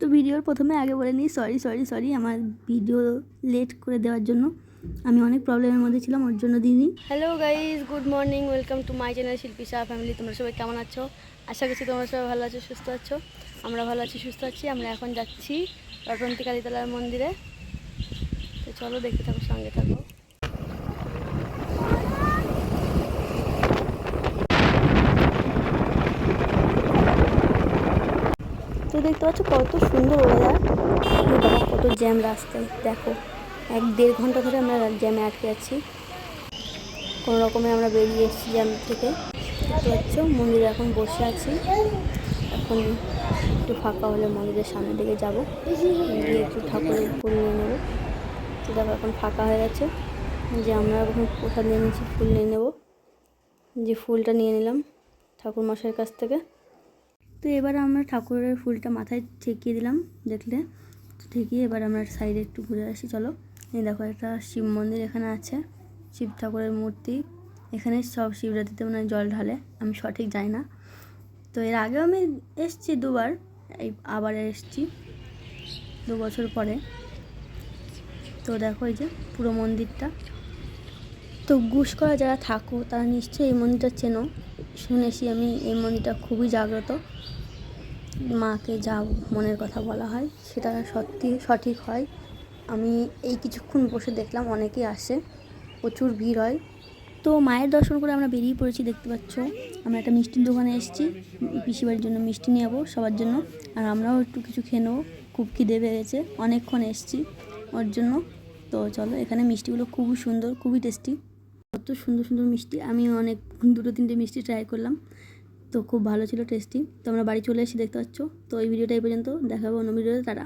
তো ভিডিওর প্রথমে আগে বলে নিই সরি সরি সরি আমার ভিডিও লেট করে দেওয়ার জন্য। আমি অনেক প্রবলেমের মধ্যে ছিলাম, ওর জন্য দিইনি। Hello guys good morning welcome to my channel Shilpi Shah family তোমরা সবাই কেমন আছো? আশা করছি তোমরা সবাই ভালো আছো, সুস্থ আছো। আমরা ভালো আছি, সুস্থ আছি। আমরা এখন যাচ্ছি রটন্তী কালীতলার মন্দিরে। তো চলো দেখতে থাকো, সঙ্গে থাকো। তো দেখতে পাচ্ছ কত সুন্দর ওয়েদার বাবা, কত জ্যাম রাস্তায়, দেখো। এক দেড় ঘণ্টা ধরে আমরা জ্যামে আটকে আছি। কোনো রকমে আমরা বেরিয়ে এসেছি জ্যাম থেকে। দেখতে পাচ্ছ, মন্দিরে এখন বসে আছি। এখন একটু ফাঁকা হলে মন্দিরের সামনের দিকে যাব। গিয়ে একটু ঠাকুরের ফুল নিয়ে নেব। তো দেখো, এখন ফাঁকা হয়ে গেছে। যে আমরা এখন প্রসাদ নিয়ে নিচ্ছি ফুল নিয়ে নেব। যে ফুলটা নিয়ে নিলাম ঠাকুর মশাইয়ের কাছ থেকে। তো এবার আমরা ঠাকুরের ফুলটা মাথায় ঠেকিয়ে দিলাম, দেখলে? ঠেকিয়ে এবার আমরা সাইডে একটু ঘুরে আসি, চলো। এই দেখো, একটা শিব মন্দির এখানে আছে, শিব ঠাকুরের মূর্তি। এখানে সব শিবরাত্রিতে মানে জল ঢালে, আমি সঠিক যাই না। তো এর আগেও আমি এসছি দুবার, এই আবার এসছি, দু বছর পরে। তো দেখো, এই যে পুরো মন্দিরটা। তো গুসকরা যারা থাকো, তারা নিশ্চয়ই এই মন্দিরটা চেনো। শুনেছি আমি এই মন্দিরটা খুবই জাগ্রত। মাকে যা মনের কথা বলা হয়, সেটা সত্যি সঠিক হয়। আমি এই কিছুক্ষণ বসে দেখলাম, অনেকেই আসে, প্রচুর ভিড় হয়। তো মায়ের দর্শন করে আমরা বেরিয়ে পড়েছি, দেখতে পাচ্ছ। আমরা একটা মিষ্টির দোকানে এসেছি, পিসিবাড়ির জন্য মিষ্টি নিয়ে যাব সবার জন্য। আর আমরাও একটু কিছু খেয়ে নেব, খুব খিদে পেয়েছে, অনেকক্ষণ এসেছি ওর জন্য। তো চলো, এখানে মিষ্টিগুলো খুবই সুন্দর, খুবই টেস্টি। কত সুন্দর সুন্দর মিষ্টি। আমি অনেক দুটো তিনটে মিষ্টি ট্রাই করলাম। তো খুব ভালো ছিল টেস্টি তো আমরা বাড়ি চলে এসে দেখতে পাচ্ছ? তো এই ভিডিওটা এই পর্যন্ত। দেখাবো অন্য ভিডিওতে তারা